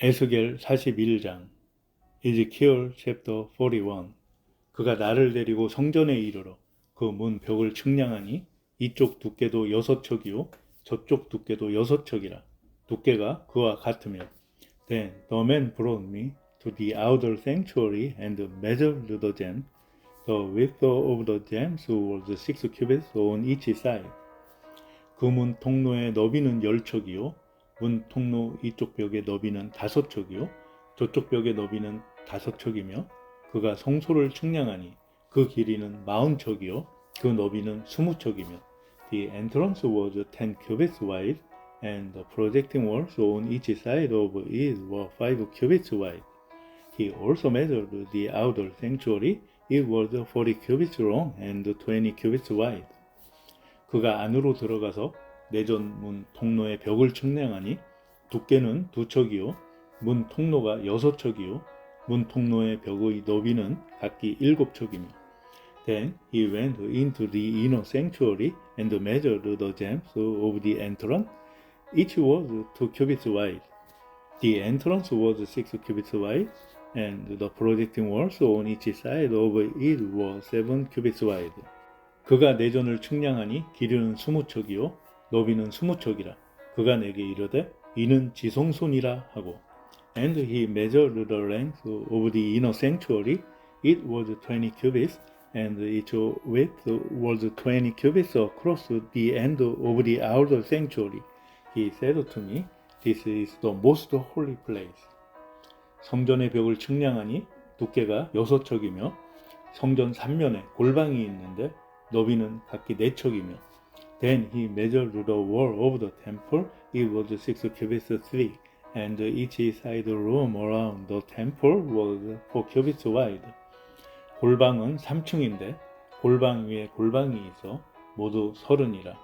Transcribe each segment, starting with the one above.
에스겔 41장 이즈키얼 챕터 41 그가 나를 데리고 성전에 이르러 그 문 벽을 측량하니 이쪽 두께도 여섯 척이요 저쪽 두께도 여섯 척이라 두께가 그와 같으며 Then the man brought me to the outer sanctuary and measured the gem the width of the gems was six cubits on each side 그 문 통로의 너비는 열 척이요 문 통로 이쪽 벽의 너비는 다섯 척이요 저쪽 벽의 너비는 다섯 척이며 그가 성소를 측량하니 그 길이는 마흔 척이요 그 너비는 스무 척이며 The entrance was ten cubits wide and the projecting walls on each side of it were five cubits wide. He also measured the outer sanctuary. It was forty cubits long and twenty cubits wide. 그가 안으로 들어가서 내전 문 통로의 벽을 측량하니 두께는 두 척이요 문 통로가 여섯 척이요 문 통로의 벽의 너비는 각기 일곱 척이며 Then he went into the inner sanctuary and measured the gems of the entrance. Each was two cubits wide. The entrance was six cubits wide, and the projecting walls on each side of it were seven cubits wide. 그가 내전을 측량하니 길이는 스무 척이요 너비는 스무 척이라 그가 내게 이르되 이는 지성손이라 하고 and he measured the length of the inner sanctuary it was twenty cubits and its width was twenty cubits across the end of the outer sanctuary he said to me this is the most holy place 성전의 벽을 측량하니 두께가 여섯 척이며 성전 삼면에 골방이 있는데 너비는 각기 네 척이며 Then he measured the wall of the temple. It was six cubits thick, and each side room around the temple was four cubits wide. 골방은 3층인데 골방 위에 골방이 있어 모두 서른이라.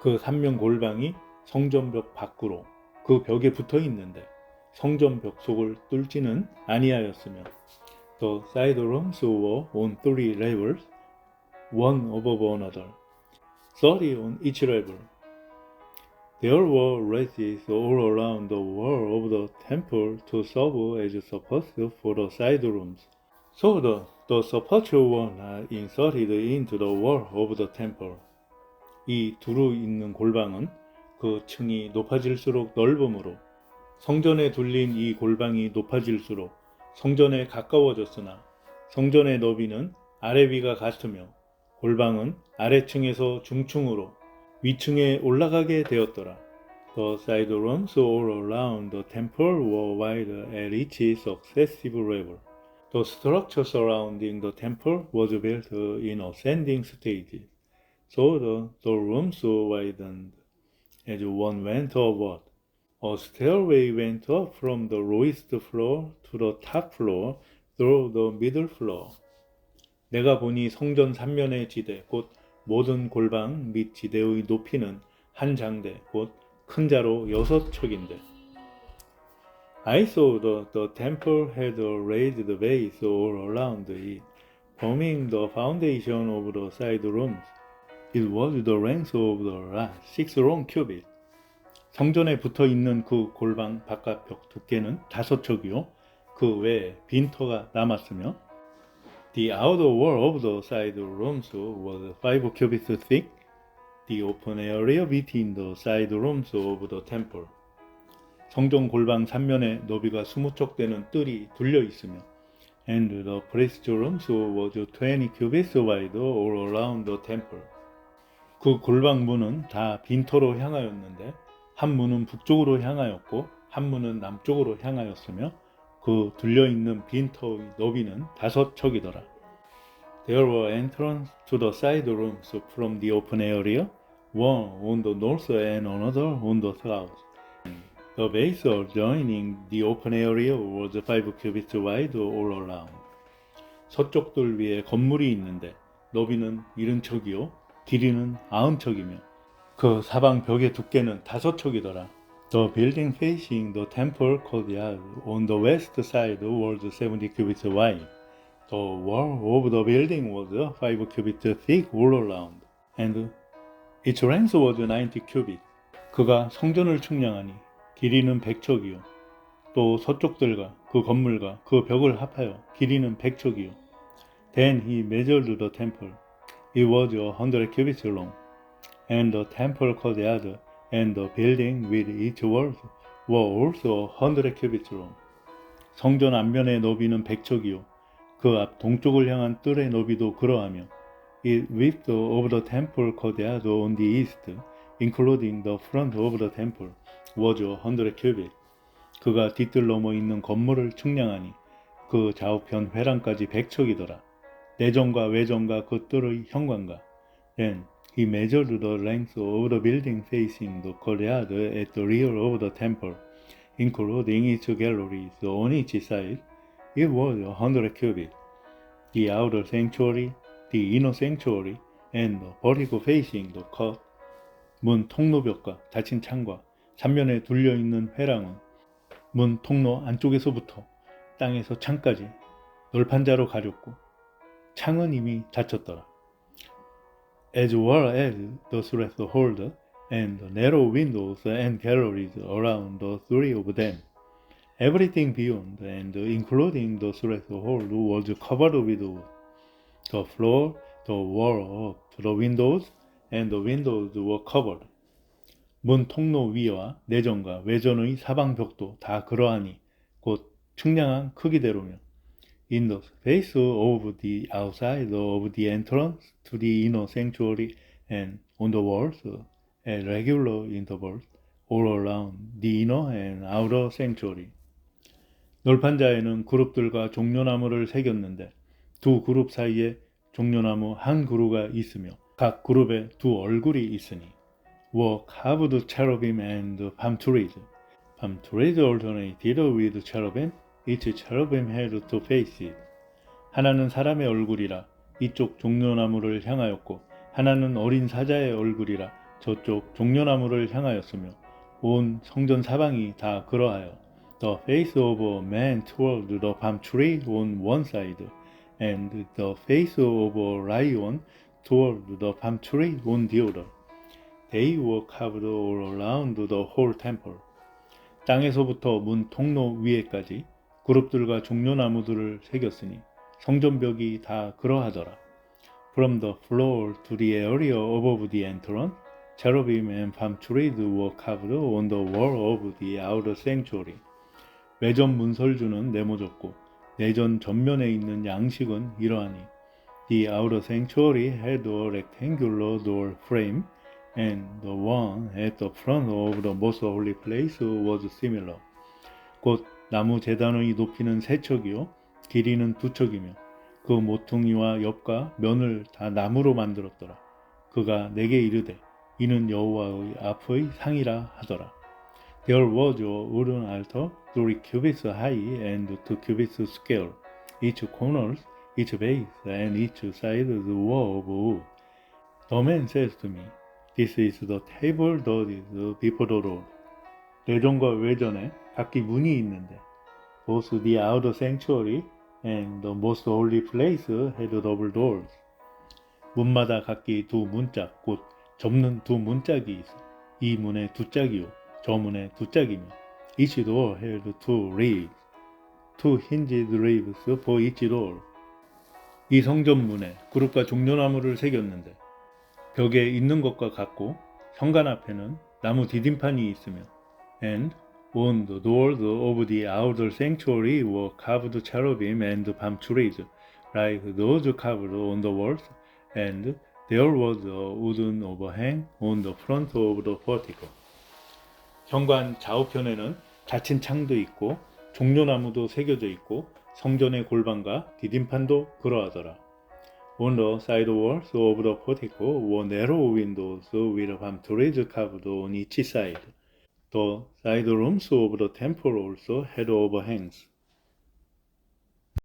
그 삼면 골방이 성전벽 밖으로 그 벽에 붙어 있는데 성전벽 속을 뚫지는 아니하였으며 The side rooms were on three levels, one above another. 30 on each level. There were races all around the wall of the temple to serve as supports for the side rooms. So the, the supports were not inserted into the wall of the temple. 이 두루 있는 골방은 그 층이 높아질수록 넓음으로 성전에 둘린 이 골방이 높아질수록 성전에 가까워졌으나 성전의 너비는 아래 위가 같으며 골방은 아래층에서 중층으로 위층에 올라가게 되었더라. The side rooms all around the temple were wide at each successive level. The structure surrounding the temple was built in ascending stages, so the, the rooms widened as one went upward. A stairway went up from the lowest floor to the top floor through the middle floor. 내가 보니 성전 삼면의 지대 곧 모든 골방 및 지대의 높이는 한 장대 곧 큰 자로 여섯 척인데 I saw that the temple had raised base all around it, forming the foundation of the side rooms. It was the length of the rock, six long cubits. 성전에 붙어 있는 그 골방 바깥 벽 두께는 다섯 척이요. 그 외에 빈터가 남았으며 The outer wall of the side rooms was five cubits thick. The open area between the side rooms of the temple. 성전 골방 삼면에 너비가 스무 척 되는 뜰이 둘려 있으며 and the priest rooms was twenty cubits wide all around the temple. 그 골방 문은 다 빈터로 향하였는데 한 문은 북쪽으로 향하였고 한 문은 남쪽으로 향하였으며 그 둘려 있는 빈 터의 너비는 다섯 척이더라. There were entrance to the side rooms from the open area, one on the north and another on the south. The base adjoining the open area was five cubits wide all around. 서쪽 돌 위에 건물이 있는데 너비는 일흔 척이요, 길이는 아흔 척이며 그 사방 벽의 두께는 다섯 척이더라. The building facing the temple courtyard on the west side was 70 cubits wide. The wall of the building was 5 cubits thick all around, and its length was 90 cubits. 그가 성전을 측량하니 길이는 100척이요. 또 서쪽들과 그 건물과 그 벽을 합하여 길이는 백척이요. Then he measured the temple. It was a hundred cubits long. And the temple courtyard and the building with its walls were also a hundred cubits long. 성전 앞면의 너비는 백척이요. 그 앞 동쪽을 향한 뜰의 너비도 그러하며 It width of the temple courtyard on the east, including the front of the temple, was a hundred cubits. 그가 뒤뜰 넘어 있는 건물을 측량하니 그 좌우편 회랑까지 백척이더라. 내전과 외전과 그 뜰의 현관과 Then he measured the length of the building facing the courtyard at the rear of the temple, including its galleries on each side. It was a hundred cubits. The outer sanctuary, the inner sanctuary, and the portico facing the court. 문 통로벽과 닫힌 창과 삼면에 둘려 있는 회랑은 문 통로 안쪽에서부터 땅에서 창까지 널판자로 가렸고 창은 이미 닫혔더라. As well as the threshold and narrow windows and galleries around the three of them. Everything beyond and including the threshold was covered with wood. The floor, the wall up to the windows, and the windows were covered. 문 통로 위와 내전과 외전의 사방 벽도 다 그러하니 곧 측량한 크기대로며 in the space of the outside of the entrance to the inner sanctuary and on the walls at regular intervals all around the inner and outer sanctuary. 널판자에는 그룹들과 종려나무를 새겼는데 두 그룹 사이에 종려나무 한 그루가 있으며 각 그룹에 두 얼굴이 있으니 were carved cherubim and palm trees. Palm trees alternated with cherubim. Each cherubim had two faces. 하나는 사람의 얼굴이라 이쪽 종려나무를 향하였고 하나는 어린 사자의 얼굴이라 저쪽 종려나무를 향하였으며 온 성전 사방이 다 그러하여 the face of a man toward the palm tree on one side and the face of a lion toward the palm tree on the other. They were carved all around the whole temple. 땅에서부터 문 통로 위에까지 그룹들과 종려나무들을 새겼으니 성전벽이 다 그러하더라. From the floor to the area above the entrance, cherubim and palm trees were carved on the wall of the outer sanctuary. 외전 문설주는 네모졌고 내전 전면에 있는 양식은 이러하니 The outer sanctuary had a rectangular door frame and the one at the front of the most holy place was similar. 곧 나무 제단의 높이는 세 척이요 길이는 두 척이며 그 모퉁이와 옆과 면을 다 나무로 만들었더라. 그가 내게 이르되 이는 여호와의 앞의 상이라 하더라. There was a wooden altar, three cubits high and two cubits square. Each corners, each base, and each side were of wood. The man says to me, This is the table that is before the Lord. 내전과 외전에 각기 문이 있는데, both the outer sanctuary and the most holy place had double doors. 문마다 각기 두 문짝, 곧 접는 두 문짝이 있어. 이 문에 두 짝이요, 저 문에 두 짝이며, each door had two ribs, two hinged ribs for each door. 이 성전 문에 그룹과 종려나무를 새겼는데, 벽에 있는 것과 같고 현관 앞에는 나무 디딤판이 있으며 and on the doors of the outer sanctuary were carved cherubim and palm trees like those carved on the walls and there was a wooden overhang on the front of the portico. 현관 좌우편에는 닫힌 창도 있고 종려나무도 새겨져 있고 성전의 골반과 디딤판도 그러하더라. On the side walls of the portico were narrow windows with palm trees carved on each side. The side rooms of the temple also had overhangs.